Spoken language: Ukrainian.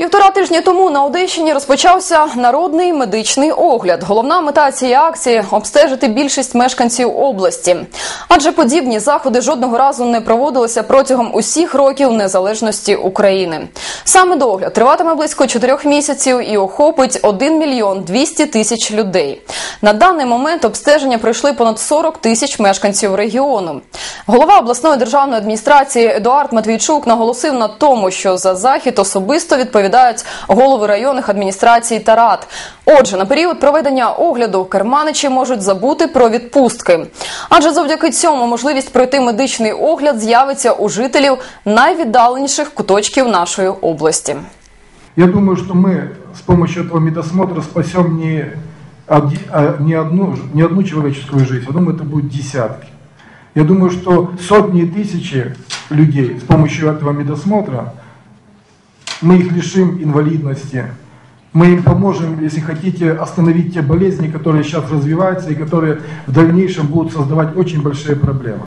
Півтора тижні тому на Одещині розпочався народний медичний огляд. Головна мета цієї акції обстежити більшість мешканців області. Адже подібні заходи жодного разу не проводилися протягом усіх років незалежності України. Саме догляд триватиме близько чотирьох місяців і охопить 1 мільйон 200 тисяч людей. На даний момент обстеження пройшли понад 40 тисяч мешканців регіону. Голова обласної державної адміністрації Едуард Матвійчук наголосив на тому, що за захід особисто відповідають голови районних адміністрацій та рад. Отже, на період проведення огляду керманичі можуть забути про відпустки. Адже завдяки цьому можливість пройти медичний огляд з'явиться у жителів найвіддаленіших куточків нашої області. Я думаю, что мы с помощью этого медосмотра спасем не, оди- а не, одну, не одну человеческую жизнь, я думаю, это будут десятки. Я думаю, что сотни и тысячи людей с помощью этого медосмотра мы их лишим инвалидности, мы им поможем, если хотите, остановить те болезни, которые сейчас развиваются и которые в дальнейшем будут создавать очень большие проблемы.